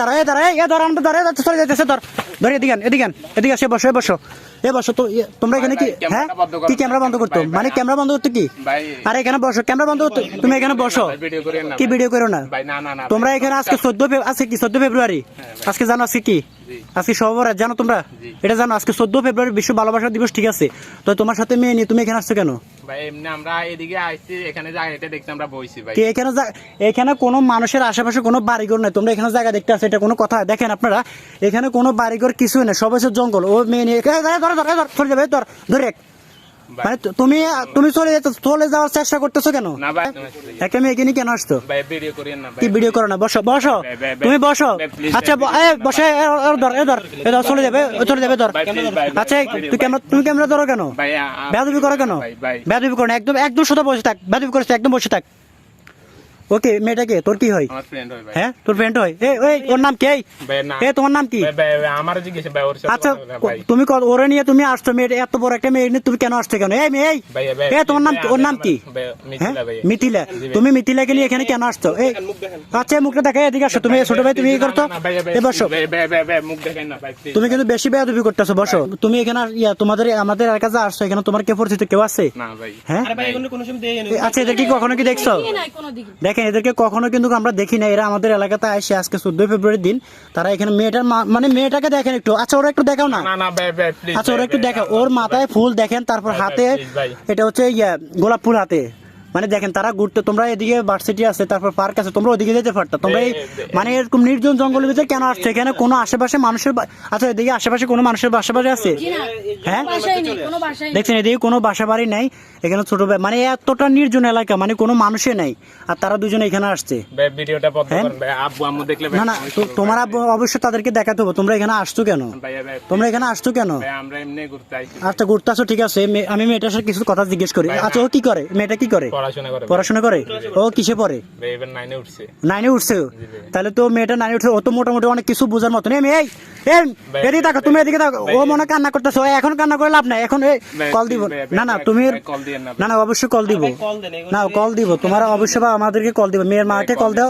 দাঁড়া এ দাঁড়া এ ধর আমরা ধরে চলে যাইতেছে ধর। ধরে এদিকে এদিকে এদিকে বসো এ বসো। এ বসো তো তোমরা এখানে কি হ্যাঁ। কি ক্যামেরা বন্ধ করতো? মানে ক্যামেরা বন্ধ করতো কি? আরে এখানে বসো ক্যামেরা বন্ধ করতো? তুমি এখানে বসো। কি ভিডিও করো না? তোমরা এখানে আজকে চোদ্দ আজকে কি চোদ্দ ফেব্রুয়ারি? আজকে জানো আজকে কি। আজকে সবরাত জানো তোমরা? এটা জানো আজকে চোদ্দ ফেব্রুয়ারি বিশ্ব ভালোবাসা দিবস ঠিক আছে? তো তোমার সাথে মেয়ে নিয়ে তুমি এখানে আসছো কেন? এমনি আমরা এখানে আমরা এখানে এখানে কোনো মানুষের আশেপাশে কোনো বাড়িঘর নাই তোমরা এখানে জায়গা দেখতে কোনো দেখেন আপনারা এখানে কোনো বাড়িঘর কিছুই নেই সব জঙ্গল ও মেয়ে নিয়ে ধরে ধরে ধরে ধরে যাবে ধর ধরে মানে তুমি তুমি চলে যেতে চলে যাওয়ার চেষ্টা করতেছো কেন? একটা কেন আসতো কি ভিডিও করো না? বসো বসো। তুমি বসো। আচ্ছা এ, বসে ধর এ ধর এ ধর চলে যাবে চলে যাবে ধর। আচ্ছা তুই ক্যামেরা তুমি ক্যামেরা ধরো কেন? বেদবি করো কেন? বেদবি করো না একদম একদম শুধু বসে থাক। বেদবি করিস একদম বসে থাক। ওকে মেয়েটাকে তোর কি হয়? আমার ফ্রেন্ড হয় ভাই। হ্যাঁ? তোর ফ্রেন্ড হয়? এই ওই ওর নাম কি? এই? ভাই না এ তোমার নাম কি? ভাই ভাই ভাই, আমার জিজ্ঞেস ভাই ওর সাথে আচ্ছা তুমি ক- ওরে নিয়ে তুমি আসছো মেয়ে এত বড় একটা মেয়ে নিয়ে তুমি কেন আসছো কেন এই মেয়ে এ তোমার নাম ওর নাম কি? হ্যাঁ? মিথিলা। তুমি মিথিলাকে নিয়ে এখানে কেন আসছো? এই আচ্ছা মুখটা দেখে এদিকে আসো। তুমি ছোট ভাই তুমি কি করতো এ বসো। তুমি কিন্তু বেশি বেয়াদবি করতেছো বসো। তুমি এখানে ইয়া তোমাদের আমাদের এলাকা যা আসছো এখানে তোমার কে পরিচিত? কেউ আছে? হ্যাঁ? ভাই, এ, আচ্ছা এদেরকে কখনো কি দেখছ? নাই কোনো দিকে। দেখেন এদেরকে কখনো কিন্তু আমরা দেখি না। এরা আমাদের এলাকাতে আসে আজকে চোদ্দই ফেব্রুয়ারির দিন। তারা এখানে মেয়েটার মানে মেয়েটাকে দেখেন একটু। আচ্ছা ওরা একটু দেখাও না? আচ্ছা ওরা একটু দেখাও। ওর মাথায় ফুল দেখেন তারপর হাতে এটা হচ্ছে ইয়া গোলাপ ফুল হাতে। মানে দেখেন তারা ঘুরতে তোমরা এদিকে ভার্সিটি আছে তারপর পার্ক আছে তোমরা ওদিকে যেতে পারতো। তোমরা এই মানে এরকম নির্জন জঙ্গলের ভিতরে কেন আসছো? এখানে কোনো আশেপাশে মানুষের আচ্ছা এদিকে আশেপাশে কোনো মানুষের বাসা বাড়ি আছে হ্যাঁ? দেখছেন এদিকে কোনো বাসা বাড়ি নাই। এখানে ছোট মানে এতটা নির্জন এলাকা মানে কোনো মানুষই নাই। আর তারা দুজনে এখানে আসছে। ভিডিওটা হ্যাঁ? করেন। ভাই আব্বু আম্মু দেখলে ভাই না না। তোমার আব্বু- অবশ্যই তাদেরকে দেখাতে হবে। তোমরা এখানে আসছো কেন? তোমরা এখানে আসছো কেন? ভাই আমরা এমনি ঘুরতে আইছি আচ্ছা ঘুরতে আসো ঠিক আছে। আমি মেয়েটার সাথে কিছু কথা জিজ্ঞেস করি। আচ্ছা ও কি করে? মেয়েটা কি করে? পড়াশোনা করে। পড়াশোনা করে? ও কিসে পড়ে? এবার নাইনে উঠছে। নাইনে। তাহলে তো মেয়েটা নাইনে উঠছে ও তো মোটামুটি অনেক কিছু বোঝার মতন। এই এই, এই এদিকে দেখো তুমি এদিকে ও মনে কান্না করতেছো এখন কান্না করে লাভ নাই। এখন কল দিব। না না তুমি না, না না অবশ্যই কল দিব। না কল দিব। তোমার অবশ্যই বা আমাদেরকে কল দিব। মেয়ের মাকে কল কল দাও।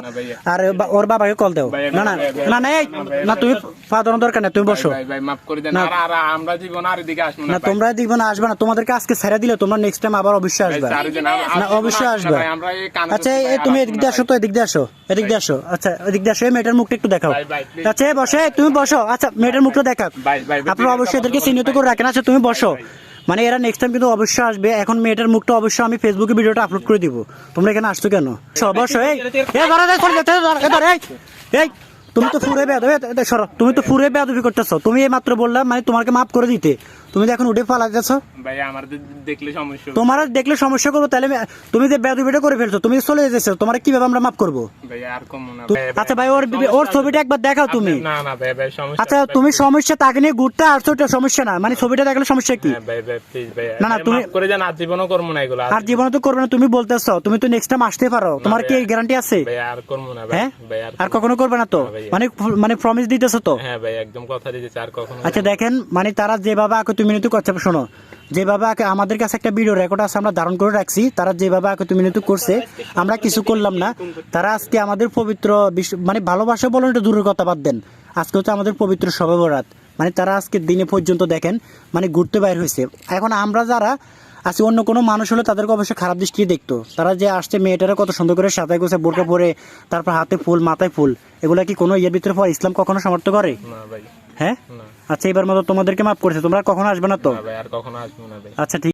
আর ওর বাবাকে কল দাও। না না না না না তুমি। ফাদানোর দরকার নেই তুমি বসো। ভাই ভাই মাফ না। আর আর আমরা জীবন আর এদিকে আসব না না তোমরা দেখবে না আসবে না তোমাদেরকে আজকে ছেড়ে দিলে তোমরা নেক্সট টাইম আবার অবশ্যই আসবে। না আসব অবশ্যই আসবে। এই কানে আচ্ছা এই তুমি এদিক দিয়ে আসো তো এদিক দিয়ে আসো এদিক দিয়ে আসো। আচ্ছা এদিক দিয়ে আসো এই মেয়েটার মুখটা একটু দেখাও। আচ্ছা বসে তুমি বসো। আচ্ছা মেয়েটার মুখটা দেখাও আপনারা অবশ্যই এদেরকে চিহ্নিত করে রাখেন। আচ্ছা তুমি বসো। মানে এরা নেক্সট টাইম কিন্তু অবশ্যই আসবে। এখন মেয়েটার মুখটা অবশ্যই আমি ফেসবুকে ভিডিওটা আপলোড করে দিব। তোমরা এখানে আসছো কেন? বসো এই। তুমি তো ফুরে এই, সরো। তুমি তো ফুরে বেয়াদবি করতেছো। তুমি এই মাত্র বললাম মানে তোমাকে মাফ করে দিতে। তুমি তো এখন উঠে পালা যাচ্ছ ভাই আমার দেখলে সমস্যা তোমার দেখলে সমস্যা করব তাহলে তুমি যে বেদবিটা করে ফেলছো তুমি চলে যেতেছো তোমার কীভাবে আমরা মাফ করব? আচ্ছা ভাই ওর ওর ছবিটা একবার দেখাও তুমি। না না ভাই ভাই সমস্যা আচ্ছা তুমি সমস্যা তাকে নিয়ে ঘুরতে আসছো এটা সমস্যা না। মানে ছবিটা দেখলে সমস্যা কি? হ্যাঁ, না, না, তুমি- করে দেন আর জীবনও করব না এগুলো আর জীবনে তো করবে না তুমি বলতেছো। তুমি তো নেক্সট টাইম আসতে পারো। তোমার কি গ্যারান্টি আছে? আর করব না হ্যাঁ? আর কখনো করবে না তো? মানে মানে প্রমিস দিতেছো তো? হ্যাঁ ভাই একদম কথা দিতেছে আর কখনো আচ্ছা দেখেন মানে তারা যেভাবে আকুতি মিনতি করছে। শোনো যেভাবে আকে- আমাদের কাছে একটা ভিডিও রেকর্ড আছে আমরা ধারণ করে রাখছি তারা যেভাবে আকুতি মিনতি করছে আমরা কিছু করলাম না। তারা আজকে আমাদের পবিত্র বিশ্ব- মানে ভালোবাসা বলেন এটা দূরের কথা বাদ দেন। আজকে হচ্ছে আমাদের পবিত্র সবেবরাত মানে তারা আজকে দিনে পর্যন্ত দেখেন মানে ঘুরতে বাইর হয়েছে। এখন আমরা যারা আজকে অন্য কোনো মানুষ হলে তাদেরকে অবশ্যই খারাপ দৃষ্টি দেখতো। তারা যে আসছে মেয়েটারা কত সুন্দর করে সাঁতায় গোছে বোরকা পরে তারপর হাতে ফুল মাথায় ফুল এগুলা কি কোনো ইয়ের ভিতরে পড়ে? ইসলাম কখনো সমর্থ করে? হ্যাঁ? আচ্ছা এবার মতো তোমাদেরকে মাফ করছে তোমরা কখনো আসবে না তো? আচ্ছা ঠিক